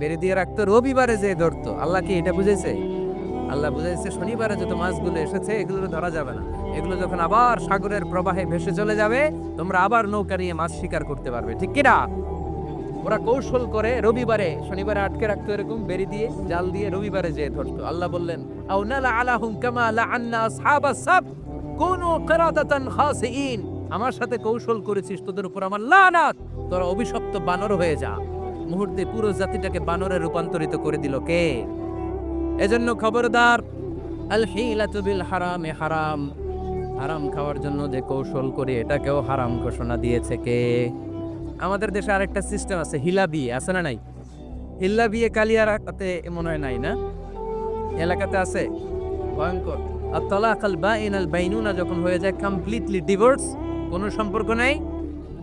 বেড়ে দিয়ে রাখতো, রবিবারে যে ধরতো। আল্লাহ কি এটা বুঝেছে? আল্লাহ বুঝাইছে, শনিবারে যত মাছগুলো এসেছে, এগুলো ধরা যাবে না। এগুলো যখন আবার সাগরের প্রবাহে ভেসে চলে যাবে, তোমরা আবার নৌকা নিয়ে মাছ শিকার করতে পারবে। ঠিক কিনা? ওরা কৌশল করে রবিবারে, শনিবারে আটকে রাখতো এরকম, বেরি দিয়ে, জাল দিয়ে রবিবারে যেয়ে ধরতো। আল্লাহ বললেন, আও নালা আলাহুম কামা লাআন্না আসহাবাস সাব, কুনু কিরাদাতান খাসিইন আমার সাথে কৌশল করেছিস, তোদের উপর আমার লানাত। তোরা অভিশপ্ত বানর হয়ে যা। মুহূর্তে পুরো জাতিটাকে বানরে রূপান্তরিত করে দিল কে? এজন্য খবরদার আল হিলাতু বিল হারামে। হারাম হারাম খাওয়ার জন্য যে কৌশল করি এটাকেও হারাম ঘোষণা দিয়েছে কে? আমাদের দেশে আরেকটা সিস্টেম আছে হিলা বিয়ে আছে না নাই? হিল্লা বিয়ে কালিয়ারাতে মনে হয় নাই না? এলাকাতে আছে? ভয়ঙ্কর। আর তলাকাল বা ইনাল বাইনুনা যখন হয়ে যায় কমপ্লিটলি ডিভোর্স কোনো সম্পর্ক নাই?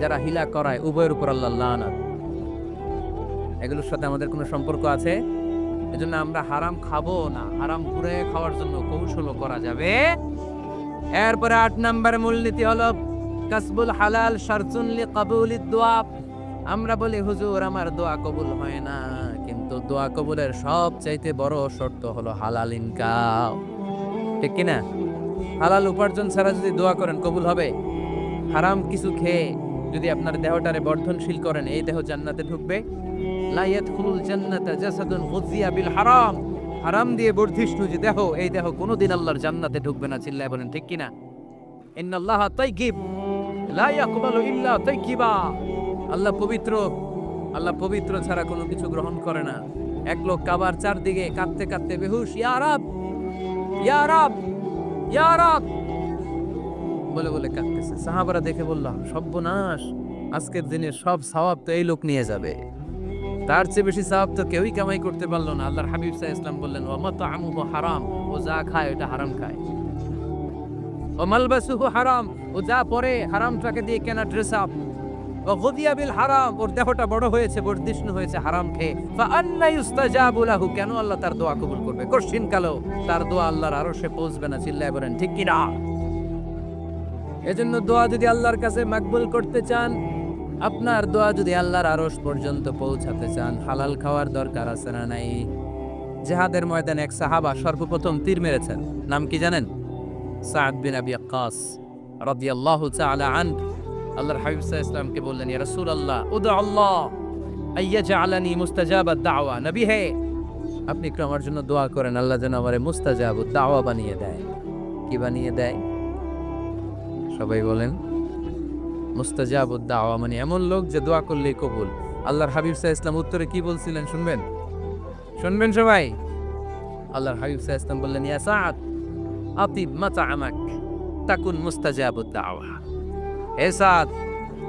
যারা হিলা করায়, উভয়ের উপর আল্লাহ লানাত। এগুলোর সাথে আমাদের কোনো সম্পর্ক আছে? এজন্য আমরা হারাম খাব না। হারাম ঘুরে খাওয়ার জন্য কৌশলও করা যাবে। এরপরে আট নম্বরের মূলনীতি হলো, কাসবুল হালাল শারতুন লি কাবুলিদ দোয়া। আমরা বলি, হুজুর, আমার দোয়া কবুল হয় না। কিন্তু দোয়া কবুলের সব চাইতে বড় শর্ত হলো হালাল ইনকাম। ঠিক কিনা? হালাল উপার্জন ছাড়া যদি দোয়া করেন, কবুল হবে? হারাম কিছু খেয়ে যদি আপনার দেহটারে বর্ধনশীল করেন, এই দেহ জান্নাতে ঢুকবে। লা ইয়াদখুলুল জান্নাতা জাসাদুন গুযিয়া বিল হারাম। হারাম দিয়ে বর্ধিষ্ণু যে দেহ, এই দেহ কোনোদিন আল্লাহর জান্নাতে ঢুকবে না, চিল্লায় বলেন, ঠিক কিনা? ইন্নাল্লাহ তাইয়িব, লা ইয়াকবালু ইল্লা তাইয়িবা। আল্লাহ পবিত্র আল্লাহ পবিত্র ছাড়া কোনো কিছু গ্রহণ করে না। এক লোক কাবার চারদিকে কাঁদতে কাঁদতে বেহুশ, ইয়া রাব ইয়া রাব ইয়া রাব। বলে বলে কাঁদতেছে। সাহাবারা দেখে বলল, সর্বনাশ, আজকের দিনে সব সওয়াব তো এই লোক নিয়ে যাবে। তার চেয়ে বেশি সওয়াব তো কেউই কামাই করতে পারল না। আল্লাহর হাবিব সাহ ইসলাম বললেন ও মত আমুহু হারাম, ও যা খায় ওটা হারাম খায়। ও মালবাসুহু হারাম, ও যা পরে হারামটাকে দিয়ে কেনা ড্রেস আপ। ও গদিয়া বিল হারাম, ওর দেহটা বড় হয়েছে বর্ধিষ্ণু হয়েছে, হারাম খেয়ে। ফা আন্না ইউস্তাজাবু লাহু, কেন আল্লাহ তার দোয়া কবুল করবে? কঠিন কালো, তার দোয়া আল্লাহর আরও সে পৌঁছবে না, চিল্লায় বলেন, ঠিক কি না? এজন্য দোয়া যদি আল্লাহর কাছে মাকবুল করতে চান, আপনার দোয়া যদি আল্লাহর আরশ পর্যন্ত পৌঁছাতে চান, হালাল খাওয়ার দরকার আছে না নাই? জেহাদের ময়দানে এক সাহাবা সর্বপ্রথম তীর মেরেছেন। নাম কি জানেন? সাদ বিন আবি আক্কাস রাদিয়াল্লাহু তাআলা আন আল্লাহর হাবিব ইসলামকে বললেন, ইয়া রাসূলুল্লাহ উদু আল্লাহ আইয়া আইয়াজআলানি মুস্তাজাবাদ দাওয়া, নবী হে। আপনি একটু আমার জন্য দোয়া করেন, আল্লাহ যেন আমারে মুস্তাজাবুদ দাওয়া বানিয়ে দেয়। কি বানিয়ে দেয়? সবাই বলেন মুস্তাজাবুদ দাওয়া মানে এমন লোক যে দোয়া করলেই কবুল। আল্লাহর হাবিব সাহ ইসলাম উত্তরে কি বলছিলেন শুনবেন? শুনবেন সবাই? আল্লাহর হাবিব সাহ ইসলাম বললেন, ইয়া সাদ আতিব মাতাআমাক, তাকুন মুস্তাজাবুদ দাওয়া হে সাদ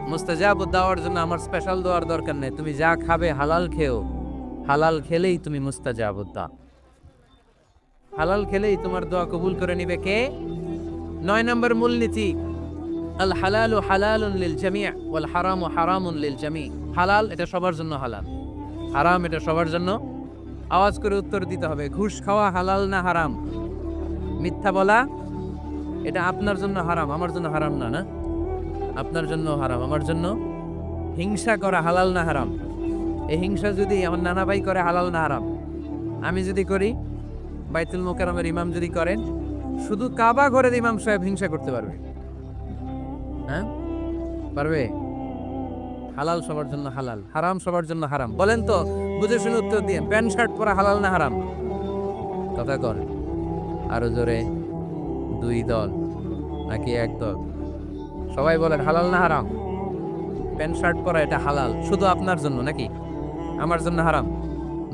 মুস্তাজাবুদ দাওয়ার জন্য আমার স্পেশাল দোয়ার দরকার নেই। তুমি যা খাবে হালাল খেও। হালাল খেলেই তুমি মুস্তাজাবুদ দাও হালাল খেলেই তোমার দোয়া কবুল করে নিবে কে? নয় নম্বর মূলনীতি আল হালালু হালালুন লিল জামিয়া ওয়াল হারামু হারামুন লিল জামি। হালাল, এটা সবার জন্য হালাল। হারাম, এটা সবার জন্য। আওয়াজ করে উত্তর দিতে হবে, ঘুষ খাওয়া হালাল না হারাম? মিথ্যা বলা, এটা আপনার জন্য হারাম, আমার জন্য হারাম না না? আপনার জন্য হারাম, আমার জন্য? হিংসা করা হালাল না হারাম? এই হিংসা যদি আমার নানা ভাই করে, হালাল না হারাম? আমি যদি করি, বাইতুল মোকারমের ইমাম যদি করেন, শুধু কাবা ঘরের ইমাম সাহেব হিংসা করতে পারবে। হ্যাঁ? পারবে? হালাল সবার জন্য হালাল, হারাম সবার জন্য হারাম। বলেন তো, বুঝে শুনে উত্তর দিয়ে, প্যান্ট, শার্ট পরা হালাল না হারাম? কথা কর আরও জোরে, দুই দল নাকি এক দল? সবাই বলেন, হালাল না হারাম? প্যান্ট, শার্ট পরা এটা হালাল, শুধু আপনার জন্য নাকি? আমার জন্য হারাম?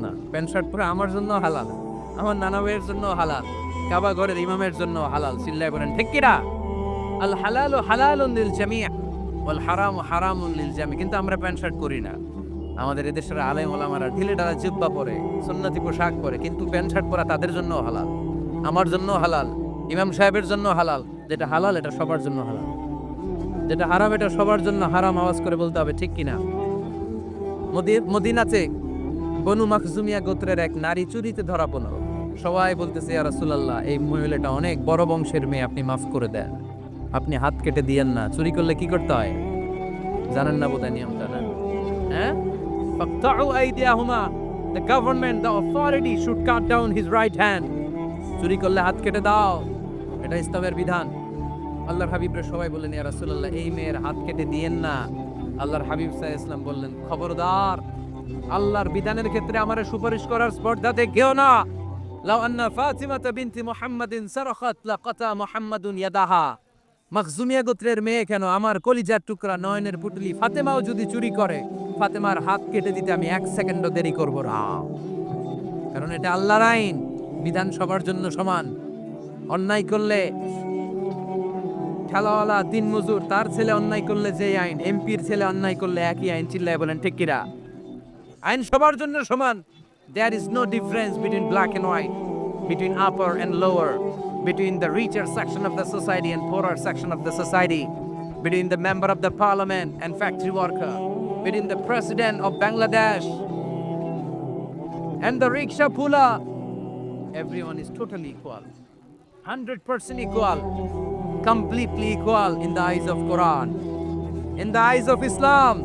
না, প্যান্ট, শার্ট পরা আমার জন্য হালাল, আমার নানা ভাইয়ের জন্য হালাল, কাবা ঘরের ইমামের জন্য হালাল, চিল্লায় বলেন, ঠিক কিরা হালাল হালালুন লিল জামিয়া ওয়াল হারাম হারামুন লিল জামি। কিন্তু আমরা প্যান্ট শার্ট করি না। আমাদের এদেশের আলেম ওলামারা ঢিলে ডালা জিব্বা পরে, সুন্নতি পোশাক পরে, কিন্তু প্যান্ট শার্ট পরা তাদের জন্য হালাল। আমার জন্য হালাল। ইমাম সাহেবের জন্য হালাল। যেটা হালাল, এটা সবার জন্য হালাল। যেটা হারাম, এটা সবার জন্য হারাম আওয়াজ করে বলতে হবে, ঠিক কিনা? মদি- মদিনাতে বনু মাখজুমিয়া গোত্রের এক নারী চুরিতে ধরা পড়ল। সবাই বলতেছে, ইয়া রাসূলুল্লাহ, এই মহিলাটা অনেক বড় বংশের মেয়ে, আপনি মাফ করে দেন। আপনি হাত কেটে দিয়েন না। চুরি করলে কি করতে হয়? জানেন না বোধহয় নিয়মটা, না? হ্যাঁ? The government the authority should cut down his right hand চুরি করলে হাত কেটে দাও। এটা ইসলামের বিধান। আল্লাহর হাবিবরা সবাই বললেন, ইয়া রাসূলুল্লাহ, এই মেয়ের হাত কেটে দিয়েন না। আল্লাহর হাবিব সাল্লাল্লাহু ইসলাম বললেন, খবরদার, আল্লাহর বিধানের ক্ষেত্রে আমার সুপারিশ করার স্পর্ধা দেখেও না। লাউ আন্না ফাতিমাতা বিনতি মুহাম্মাদিন সারাখাত, লাকাতা মুহাম্মাদুন ইয়াদাহা। মখজুমিয়া গোত্রের মেয়ে কেন? আমার কলিজার টুকরা নয়নের পুটলি ফাতেমাও যদি চুরি করে, ফাতেমার হাত কেটে দিতে আমি এক সেকেন্ডও দেরি করব না। কারণ এটা আল্লাহর আইন, বিধান সবার জন্য সমান। অন্যায় করলে খেলাওয়ালা দিন মজুর, তার ছেলে অন্যায় করলে যে আইন, এমপির ছেলে অন্যায় করলে একই আইন, চিল্লায় বলেন, ঠিক কিরা আইন সবার জন্য সমান। There is no difference between black and white between upper and lower between the richer section of the society and poorer section of the society, between the member of the parliament and factory worker, between the president of Bangladesh and the rickshaw puller. Everyone is totally equal. 100% equal. Completely equal in the eyes of Quran. In the eyes of Islam.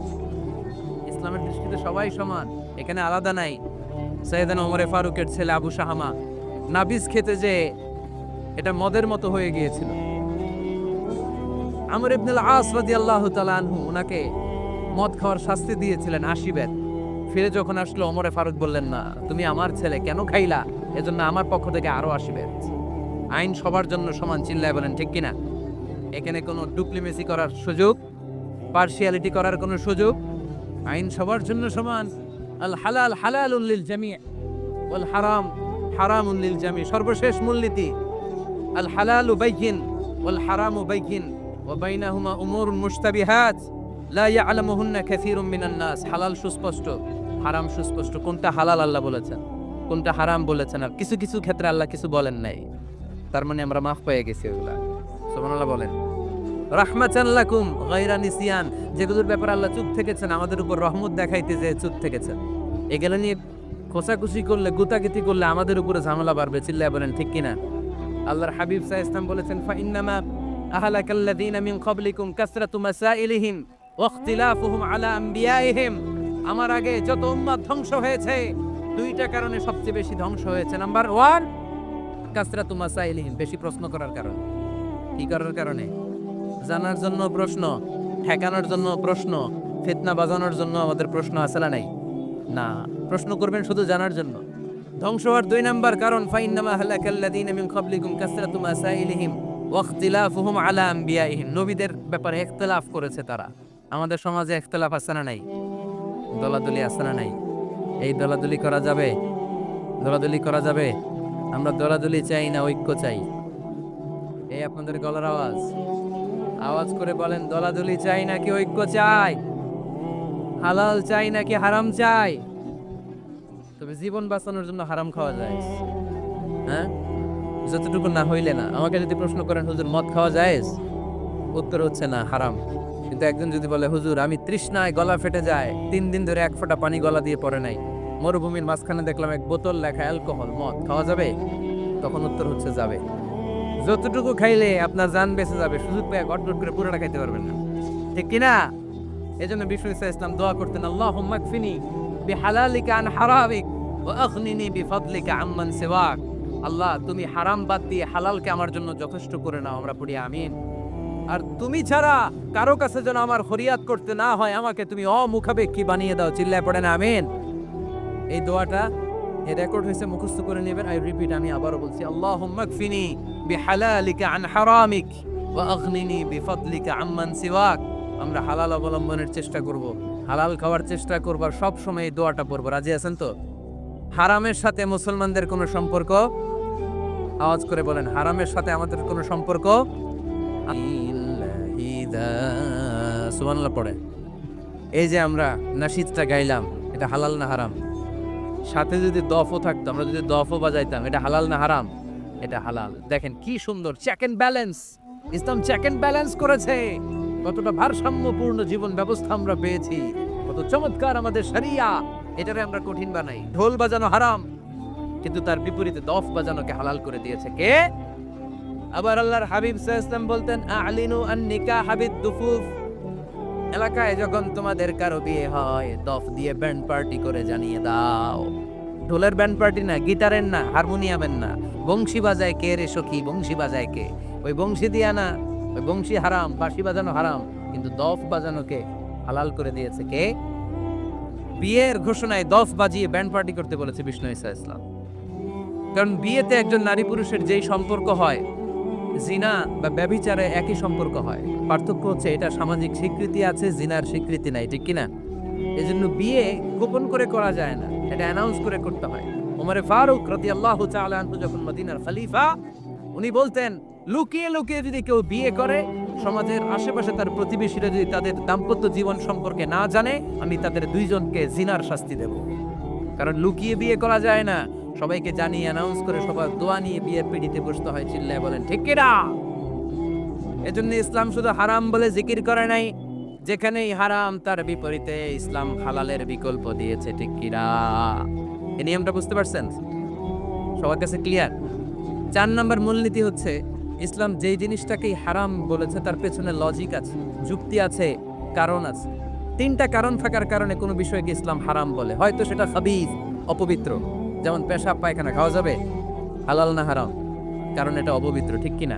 ইসলামের দৃষ্টিতে সবাই সমান এখানে আলাদা নাই সৈয়দান ওমরে ফারুকের ছেলে আবু শাহামা নাবিজ খেতে যে এটা মদের মতো হয়ে গিয়েছিল। আমর ইবনুল আস রাদিয়াল্লাহু তাআলা আনহু ওনাকে মদ খাওয়ার শাস্তি দিয়েছিলেন আশি বেত ফিরে যখন আসলো অমরে ফারুক বললেন, না, তুমি আমার ছেলে কেন খাইলা? এজন্য আমার পক্ষ থেকে আরও আশি আইন সবার জন্য সমান চিল্লায় বলেন, ঠিক কিনা? এখানে কোনো ডুপ্লিমেসি করার সুযোগ? পার্সিয়ালিটি করার কোনো সুযোগ? আইন সবার জন্য সমান, আল হালাল হালাল উল্লিল জামি, ওয়াল হারাম হারাম উল্লিল জামি, সর্বশেষ মূলনীতি। আল হালালু বাইয়িন ওয়াল হারামু বাইয়িন ওয়া বাইনাহুমা উমুরুন মুশতাবিহাত। লা ইয়ালামুহুন্না কাসীরুম মিনান নাস। হালাল সুস্পষ্ট, হারাম সুস্পষ্ট। কোনটা হালাল আল্লাহ বলেছেন, কোনটা হারাম বলেছেন আর কিছু কিছু ক্ষেত্রে আল্লাহ কিছু বলেন নাই। তার মানে আমরা মাফ পেয়ে গেছি ওগুলা। সুবহানাল্লাহ বলেন। রাহমাতান লাকুম গায়রা নিসিয়ান। যেগুলোর ব্যাপারে আল্লাহ চুপ থেকেছেন, আমাদের উপর রহমত দেখাইতে যে চুপ থেকেছেন। এগুলো নিয়ে খোসাখুশি করলে, গুতাগুতি করলে আমাদের উপরে ঝামেলা বাড়বে চিল্লায় বলেন, ঠিক কিনা? আল্লাহর হাবিব সাহ ইসলাম বলেছেন, ফাইন্নামা আহলাকাল্লাযীনা মিন ক্বাবলিকুম কাসরাতু মাসাইলিহিম ওয়া ইখতিলাফুহুম আলা আম্বিয়াইহিম। আমার আগে যত উম্মাত ধ্বংস হয়েছে, দুইটা কারণে সবচেয়ে বেশি ধ্বংস হয়েছে। নাম্বার ওয়ান, কাসরাতু মাসাইলিহিম, বেশি প্রশ্ন করার কারণে। কি করার কারণে? জানার জন্য প্রশ্ন, ঠেকানোর জন্য প্রশ্ন, ফিতনা বাজানোর জন্য আমাদের প্রশ্ন না নাই? না, প্রশ্ন করবেন শুধু জানার জন্য। ধ্বংস হওয়ার দুই নাম্বার কারণ, ফাইন্নামা হালাকাল্লাযীনা মিন ক্বাবলিকুম কাসরাতু মাসাইলিহিম ওয়া ইখতিলাফুহুম আলা আম্বিয়াইহিম। নবীদের ব্যাপারে ইখতিলাফ করেছে তারা। আমাদের সমাজে ইখতিলাফ আছে না নাই? দলাদলি আছে না নাই? এই দলাদলি করা যাবে? দলাদলি করা যাবে? আমরা দলাদলি চাই না, ঐক্য চাই। এই আপনাদের গলার আওয়াজ। আওয়াজ করে বলেন, দলাদলি চাই নাকি ঐক্য চাই? হালাল চাই নাকি হারাম চাই? তবে জীবন বাঁচানোর জন্য হারাম খাওয়া যায়। হ্যাঁ? যতটুকু না হইলে না। আমাকে যদি প্রশ্ন করেন, হুজুর, মদ খাওয়া যায়? উত্তর হচ্ছে না, হারাম। কিন্তু একজন যদি বলে, হুজুর, আমি তৃষ্ণায় গলা ফেটে যায়, তিন দিন ধরে এক ফোঁটা পানি গলা দিয়ে পড়ে নাই, মরুভূমির মাঝখানে দেখলাম এক বোতল লেখা অ্যালকোহল, মদ খাওয়া যাবে? তখন উত্তর হচ্ছে, যাবে। যতটুকু খাইলে আপনার জান বেঁচে যাবে, সুযোগ পেয়ে গটগট করে পুরোটা খাইতে পারবেন না। ঠিক কিনা? এই জন্য বিষ্ণু ইসা ইসলাম দোয়া করতেন আল্লাহ মাকফিনি বিহালালিকা আন হারামিক ওয়া আগনিনি বিফadলিকা আম্মান সিওয়াক। আল্লাহ, তুমি হারাম বাদ দিয়ে হালালকে আমার জন্য যথেষ্ট করে নাও, আমরা পড়ি আমিন। আর তুমি ছাড়া কারও কাছে যেন আমার ফরিয়াদ করতে না হয়, আমাকে তুমি অমুখাপেক্ষী বানিয়ে দাও, চিল্লায় পড়েন আমিন। এই দোয়াটা এই রেকর্ড হয়েছে, মুখস্থ করে নেবেন আই রিপিট আমি আবারও বলছি, আল্লাহুম্মা কফিনি বিহালালিকা আন হারামিক ওয়া আগনিনি বিফadলিকা আম্মান সিওয়াক। আমরা হালাল অবলম্বনের চেষ্টা করব। হালাল খাওয়ার চেষ্টা করব সব সময় এই দোয়াটা পড়ব। রাজি আছেন তো? হারামের সাথে মুসলমানদের কোনো সম্পর্ক? আওয়াজ করে বলেন, হারামের সাথে আমাদের কোনো সম্পর্ক? পড়ে। এই যে আমরা নাসিদটা গাইলাম, এটা হালাল না হারাম? সাথে যদি দফও থাকতো, আমরা যদি দফও বাজাইতাম, এটা হালাল না হারাম? এটা হালাল। দেখেন কি সুন্দর এন্ড ব্যালেন্স ইসলাম এন্ড ব্যালেন্স করেছে। কতটা ভারসাম্যপূর্ণ জীবন ব্যবস্থা আমরা পেয়েছি, কত চমৎকার আমাদের শরিয়া, এটারে আমরা কঠিন বানাই। ঢোল বাজানো হারাম, কিন্তু তার বিপরীতে দফ বাজানোকে হালাল করে দিয়েছে কে? আবার আল্লাহর হাবিব সাল্লাল্লাহু বলতেন, আলিনু আন নিকাহ হাবিদ দুফুফ এলাকায় যখন তোমাদের কারও বিয়ে হয়, দফ দিয়ে ব্যান্ড পার্টি করে জানিয়ে দাও। ঢোলের ব্যান্ড পার্টি না, গিটারের না, হারমোনিয়ামের না। বংশী বাজায় কে রে সখী, বংশী বাজায় কে? ওই বংশী দিয়া না ওই বংশী হারাম বাঁশি বাজানো হারাম, কিন্তু দফ বাজানোকে হালাল করে দিয়েছে কে? বিয়ের ঘোষণায় দফ বাজিয়ে ব্যান্ড পার্টি করতে বলেছে বিষ্ণু ইসা ইসলাম। কারণ বিয়েতে একজন নারী পুরুষের যেই সম্পর্ক হয়, জিনা বা ব্যভিচারে একই সম্পর্ক হয়। পার্থক্য হচ্ছে এটা সামাজিক স্বীকৃতি আছে, জিনার স্বীকৃতি নাই, ঠিক কিনা? এজন্য বিয়ে গোপন করে করা যায় না, এটা অ্যানাউন্স করে করতে হয়। ওমরে ফারুক রতি আল্লাহ যখন মদিনার খলিফা, উনি বলতেন লুকিয়ে লুকিয়ে যদি কেউ বিয়ে করে, সমাজের আশেপাশে তার প্রতিবেশীরা যদি তাদের দাম্পত্য জীবন সম্পর্কে না জানে, আমি তাদের দুইজনকে জিনার শাস্তি দেব। কারণ লুকিয়ে বিয়ে করা যায় না। সবাইকে জানিয়ে অ্যানাউন্স করে সবার দোয়া নিয়ে বিয়ের পিড়িতে বসতে হয়, চিল্লায় বলেন, ঠিক কিনা? এজন্য ইসলাম শুধু হারাম বলে জিকির করে নাই। যেখানেই হারাম, তার বিপরীতে ইসলাম হালালের বিকল্প দিয়েছে, ঠিক কিনা? এই নিয়মটা বুঝতে পারছেন? সবার কাছে ক্লিয়ার চার নম্বর মূলনীতি হচ্ছে ইসলাম যেই জিনিসটাকেই হারাম বলেছে, তার পেছনে লজিক আছে, যুক্তি আছে, কারণ আছে। তিনটা কারণ থাকার কারণে কোনো বিষয়কে ইসলাম হারাম বলে। হয়তো সেটা খাবিজ অপবিত্র। যেমন পেশাব, পায়খানা খাওয়া যাবে, হালাল না হারাম? কারণ এটা অপবিত্র, ঠিক কিনা?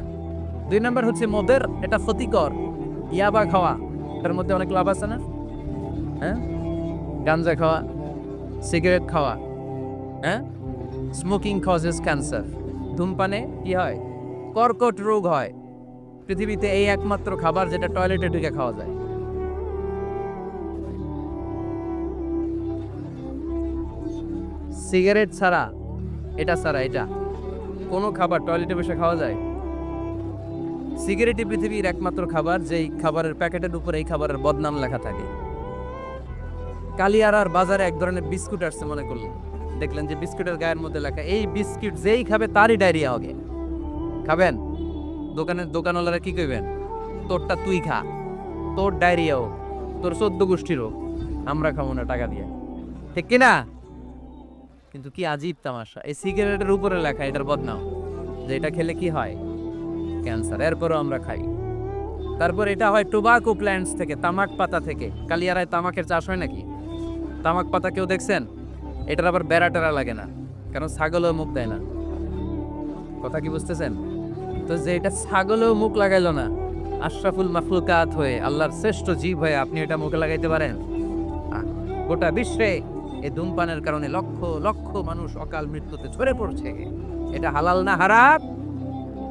দুই নম্বর হচ্ছে মদের, এটা ক্ষতিকর। ইয়াবা খাওয়া, এটার মধ্যে অনেক লাভ আছে না? হ্যাঁ? গাঞ্জা খাওয়া, সিগারেট খাওয়া হ্যাঁ? স্মোকিং কজেস ক্যান্সার ধূমপানে কি হয়? কর্কট রোগ হয়। পৃথিবীতে এই একমাত্র খাবার যেটা টয়লেটে ঢুকে খাওয়া যায়। সিগারেট ছাড়া, এটা ছাড়া, এটা। কোনো খাবার টয়লেটে বসে খাওয়া যায়? সিগারেটই পৃথিবীর একমাত্র খাবার, যেই খাবারের প্যাকেটের উপরে এই খাবারের বদনাম লেখা থাকে। কালিয়ারার বাজারে এক ধরনের বিস্কুট আসছে মনে করলেন। দেখলেন যে বিস্কুটের গায়ের মধ্যে লেখা, এই বিস্কুট যেই খাবে তারই ডায়রিয়া হবে। খাবেন? দোকানের দোকানওয়ালারা কি কইবেন? তোরটা তুই খা। তোর ডায়রিয়া হোক, তোর চোদ্দ গোষ্ঠীর হোক, আমরা খাব না টাকা দিয়ে। ঠিক কিনা? কিন্তু কি আজীব তামাশা। এই সিগারেটের উপরে লেখা এটার বদনাম, যে এটা খেলে কি হয়? ক্যান্সার। এরপরও আমরা খাই। তারপর এটা হয় টোবাকো প্ল্যান্টস থেকে, তামাক পাতা থেকে। কালিয়ারায় তামাকের চাষ হয় নাকি? তামাক পাতা কেউ দেখছেন? এটার আবার বেড়া টেরা লাগে না কারণ ছাগলও মুখ দেয় না। কথা কি বুঝতেছেন? তো যে এটা ছাগলেও মুখ লাগাইল না। আশরাফুল মাফলুকাত হয়ে, আল্লাহর শ্রেষ্ঠ জীব হয়ে আপনি এটা মুখে লাগাইতে পারেন। গোটা বিশ্বে এই ধূমপানের কারণে লক্ষ লক্ষ মানুষ অকাল মৃত্যুতে ঝরে পড়ছে। এটা হালাল না হারাপ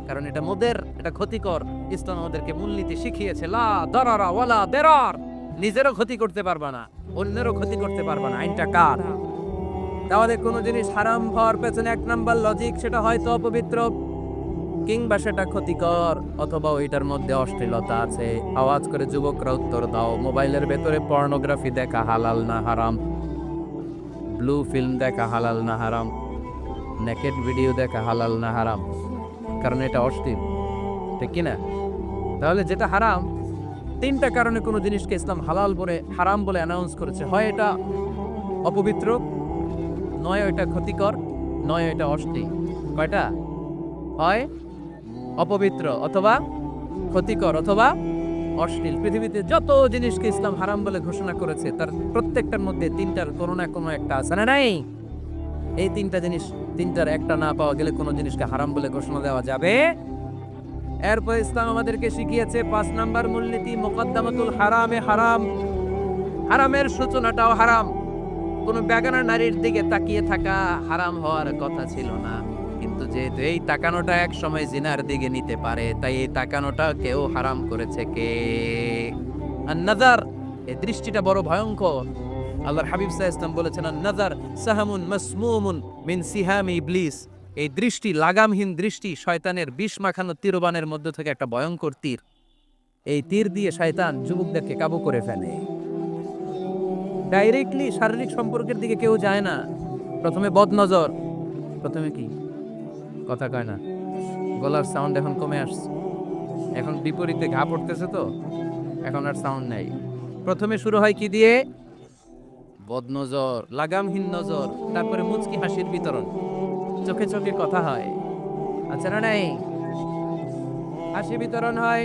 কারণ এটা মোদের, এটা ক্ষতিকর। ইসলাম আমাদেরকে মূলনীতি শিখিয়েছে, লা দরারা ওয়ালা দেরার। নিজেরও ক্ষতি করতে পারবা না, অন্যেরও ক্ষতি করতে পারবা না। আইনটা কার? তাহলে কোনো জিনিস হারাম হওয়ার পেছনে এক নাম্বার লজিক সেটা হয়তো অপবিত্র। কিংবা সেটা ক্ষতিকর অথবা ওইটার মধ্যে অশ্লীলতা আছে, আওয়াজ করে যুবকরা উত্তর দাও, মোবাইলের ভেতরে পর্নোগ্রাফি দেখা হালাল না হারাম, ব্লু ফিল্ম দেখা হালাল না হারাম, নেকেড ভিডিও দেখা হালাল না হারাম, কারণ এটা অশ্লীল, ঠিক কিনা? তাহলে যেটা হারাম, তিনটা কারণে কোনো জিনিসকে ইসলাম হালাল বলে, হারাম বলে অ্যানাউন্স করেছে। হয় এটা অপবিত্র, নয় এটা ক্ষতিকর, নয় এটা অশ্লীল। কয়টা? হয় অপবিত্র অথবা ক্ষতিকর অথবা অশ্লীল। পৃথিবীতে যত জিনিসকে ইসলাম হারাম বলে ঘোষণা করেছে, তার প্রত্যেকটার মধ্যে তিনটার কোনো না কোনো একটা আছে না নাই? এই তিনটা জিনিস, তিনটার একটা না পাওয়া গেলে কোনো জিনিসকে হারাম বলে ঘোষণা দেওয়া যাবে? এরপর ইসলাম আমাদেরকে শিখিয়েছে পাঁচ নাম্বার মূলনীতি, মোকদ্দমাতুল হারামে হারাম। হারামের সূচনাটাও হারাম। কোন বেগানা নারীর দিকে তাকিয়ে থাকা হারাম হওয়ার কথা ছিল না। কিন্তু যেহেতু এই তাকানোটা এক সময় জিনার দিকে নিতে পারে, তাই এই তাকানোটা কেউ হারাম করেছে কে? নাজার এই দৃষ্টিটা বড় ভয়ঙ্কর। আল্লাহর হাবিব সাহা ইসলাম বলেছেন নাজার সাহামুন মাসমুমুন মিন সিহাম ইবলিস। এই দৃষ্টি, লাগামহীন দৃষ্টি শয়তানের বিষ মাখানো তীরবানের মধ্যে থেকে একটা ভয়ঙ্কর তীর। এই তীর দিয়ে শয়তান যুবকদেরকে কাবু করে ফেলে। ডাইরেক্টলি শারীরিক সম্পর্কের দিকে কেউ যায় না। প্রথমে বদনজর, প্রথমে কি? কথা কয় না। গলার সাউন্ড এখন কমে আসছে। এখন বিপরীতে ঘা পড়তেছে তো, এখন আর সাউন্ড নাই। প্রথমে শুরু হয় কি দিয়ে? বদনজর, লাগামহীন নজর, তারপরে মুচকি হাসির বিতরণ। চোখে চোখে কথা হয় আচ্ছা না নাই? হাসি বিতরণ হয়,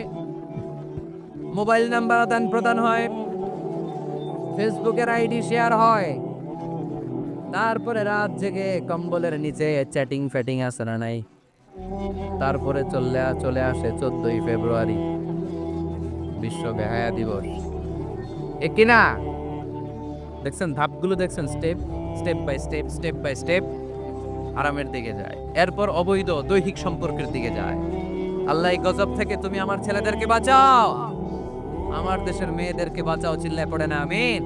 মোবাইল নাম্বার আদান প্রদান হয়, ফেসবুকের আইডি শেয়ার হয় তারপরে রাত জেগে কম্বলের নিচে চ্যাটিং ফ্যাটিং আছে না নাই? তারপরে চলে চলে আসে চোদ্দই ফেব্রুয়ারি, বিশ্ব বেহায়া দিবস। এ কিনা দেখছেন, ধাপগুলো দেখছেন, step step by step step by step আরামের দিকে যায়। এরপর অবৈধ দৈহিক সম্পর্কের দিকে যায়। আল্লাহ গজব থেকে তুমি আমার ছেলেদেরকে বাঁচাও। আমার দেশের মেয়েদেরকে বাঁচাও, চিল্লায় পড়ে না, আমিন।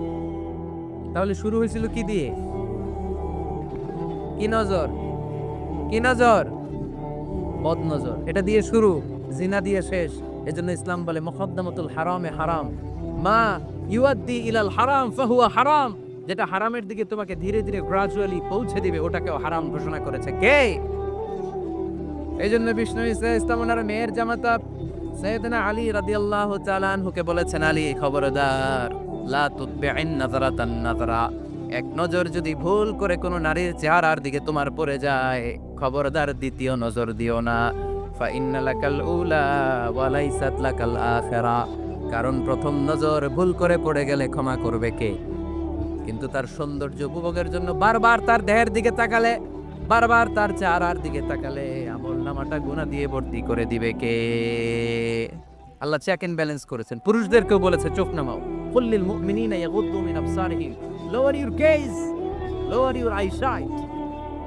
তাহলে শুরু হয়েছিল কি দিয়ে? কি নজর? কি নজর? বদ নজর। এটা দিয়ে শুরু, জিনা দিয়ে শেষ। এজন্য ইসলাম বলে, মুকদ্দমাতুল হারামে হারাম। মা ইউয়াদ্দি ইলাল হারাম, ফাহুয়া হারাম। যেটা হারামের দিকে তোমাকে ধীরে ধীরে গ্রাজুয়ালি পৌঁছে দিবে, ওটাকেও হারাম ঘোষণা করেছে। কে? এই জন্য বিষ্ণু ইসা ইসলাম ওনার মেয়ের জামাতা সৈয়দনা আলী রাদিয়াল্লাহু তাআলা আনহুকে বলেছেন, আলী, খবরদার। লা তুতবি'ইন নাযারাতান নাযারা। এক নজর যদি ভুল করে কোনো নারীর চেহারার দিকে তোমার পড়ে যায়, খবরদার দ্বিতীয় নজর দিও না। কারণ প্রথম নজর ভুল করে পড়ে গেলে ক্ষমা করবে কে? কিন্তু তার সৌন্দর্য উপভোগের জন্য বারবার তার দেহের দিকে তাকালে, বারবার তার চেহারার দিকে তাকালে আমল নামাটা গুণা দিয়ে ভর্তি করে দিবে কে? আল্লাহ চেক এন্ড ব্যালেন্স করেছেন। পুরুষদেরকেও বলেছে, চোখ নামাও। কুল্লিল মুমিনিনা ইয়াগুদ্দু মিন আবসারিহিম। Lower your gaze lower your eyesight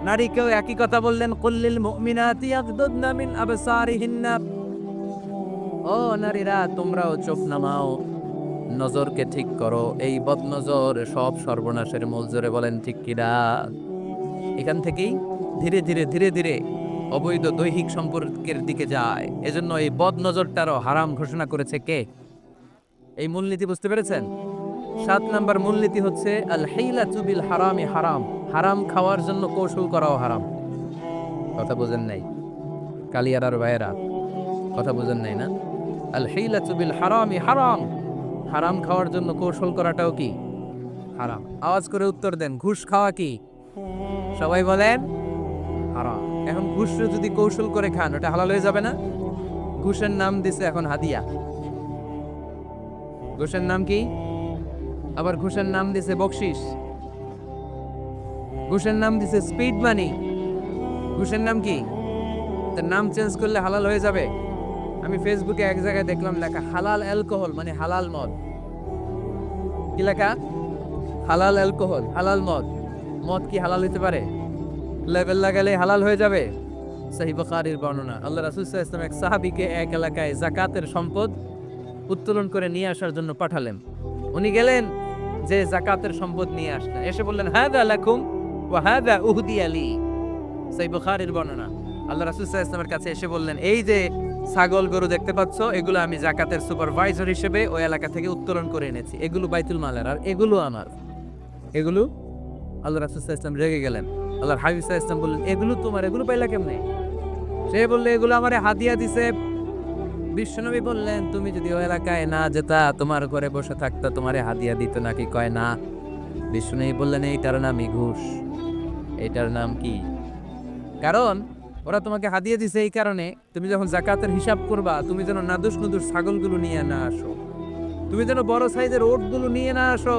নারীকেও একই কথা বললেন, কুল্লিল মুমিনাতি ইয়াগদুদনা মিন আবসারিহিন্না। ও নারীরা, তোমরাও চোখ নামাও, নজরকে ঠিক করো। এই বদনজর সব সর্বনাশের মূল, জোরে বলেন, ঠিক কিনা? এখান থেকেই ধীরে ধীরে ধীরে ধীরে অবৈধ দৈহিক সম্পর্কের দিকে যায়। এজন্য এই বদ নজরটারও হারাম ঘোষণা করেছে কে? এই মূলনীতি বুঝতে পেরেছেন? সাত নাম্বার মূলনীতি হচ্ছে আল হেইলা চুবিল হারামে। হারাম হারাম খাওয়ার জন্য কৌশল করাও হারাম। কথা বোঝেন নাই? কালিয়ারার ভাইয়েরা, কথা বোঝেন নাই না? আল হেইলা চুবিল হারামে। হারাম হারাম খাওয়ার জন্য কৌশল করাটাও কি? হারাম। আওয়াজ করে উত্তর দেন, ঘুষ খাওয়া কি? সবাই বলেন, হারাম। এখন ঘুষ যদি কৌশল করে খান, ওটা হালাল হয়ে যাবে না? ঘুষের নাম দিছে এখন হাদিয়া। ঘুষের নাম কি? আবার ঘুষের নাম দিছে বকশিস। ঘুষের নাম দিছে স্পিড মানি ঘুষের নাম কি? তার নাম চেঞ্জ করলে হালাল হয়ে যাবে। আমি ফেসবুকে এক জায়গায় দেখলাম লেখা হালাল অ্যালকোহল মানে হালাল মদ। কি লেখা? হালাল অ্যালকোহল হালাল মদ। মদ কি হালাল হতে পারে? লেভেল লাগালে হালাল হয়ে যাবে। সাহি বখারির বর্ণনা, আল্লাহ রাসুল ইসলাম এক সাহাবিকে এক এলাকায় জাকাতের সম্পদ উত্তোলন করে নিয়ে আসার জন্য পাঠালেন। উনি গেলেন যে জাকাতের সম্পদ নিয়ে আসলেন এসে বললেন, হাদা লাকুম ওয়া হাদা উহদি আলী। সাহি বখারির বর্ণনা। আল্লাহ রাসুল ইসলামের কাছে এসে বললেন, এই যে ছাগল গরু দেখতে পাচ্ছ, এগুলো আমি জাকাতের সুপারভাইজার হিসেবে ওই এলাকা থেকে উত্তোলন করে এনেছি। এগুলো বাইতুল মালের, আর এগুলো আমার। এগুলো? আল্লাহ রাসুল ইসলাম রেগে গেলেন। আল্লাহর হাবিব ইসলাম বললেন, এগুলো তোমার, এগুলো পাইলা কেমনে? সে বললে, এগুলো আমার হাদিয়া দিছে বিশ্বনবী বললেন, তুমি যদি ওই এলাকায় না যেতা, তোমার ঘরে বসে থাকতা, তোমারে হাদিয়া দিত নাকি কয় না? বিশ্বনবী বললেন, এইটার নামই ঘুষ এইটার নাম কি? কারণ, ওরা তোমাকে হাদিয়ে দিছে এই কারণে, তুমি যখন জাকাতের হিসাব করবা, তুমি যেন নাদুস নুদুস ছাগলগুলো নিয়ে না আসো। তুমি যেন বড় সাইজের ওটগুলো নিয়ে না আসো।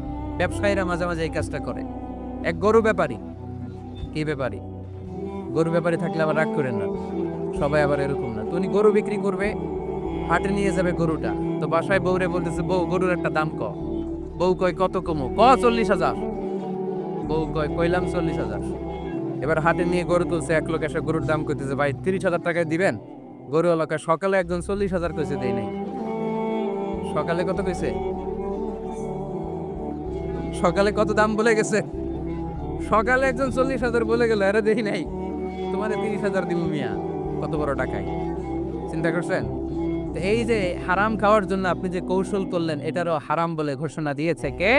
ব্যবসায়ীরা মাঝে মাঝে এই কাজটা করে। এক গরু ব্যাপারী। কি ব্যাপারী? গরু ব্যাপারী থাকলে আবার রাগ করেন না। সবাই আবার এরকম না। তো উনি গরু বিক্রি করবে, হাটে নিয়ে যাবে গরুটা। তো বাসায় বউরে বলতেছে, বউ, গরুর একটা দাম ক। বউ কয়, কত কমো? ক, চল্লিশ হাজার। বউ কয়, কইলাম চল্লিশ হাজার। এবার হাটে নিয়ে গরু তুলছে, এক লোক এসে গরুর দাম করতেছে ভাই, তিরিশ হাজার টাকায় দিবেন? গরু এলাকায় সকালে একজন চল্লিশ হাজার কইছে দেয় নাই। সকালে কত কইছে? সকালে কত দাম বলে গেছে? সকালে একজন চল্লিশ হাজার বলে গেল, আরে দেখি নাই। তোমার তিরিশ হাজার দিব মিয়া। কত বড় টাকায়? চিন্তা করছেন? তো এই যে হারাম খাওয়ার জন্য আপনি যে কৌশল করলেন, এটারও হারাম বলে ঘোষণা দিয়েছে কে?